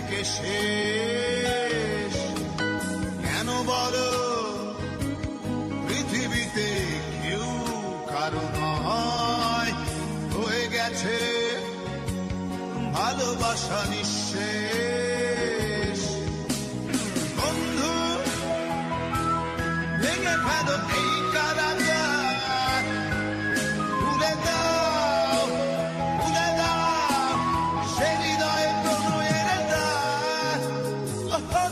নিজেকে শেষ। কেন বলো, পৃথিবীতে কেউ নয়। হয়ে গেছে ভালোবাসা নিঃশেষ। বন্ধু, ভেঙে ফেলো এই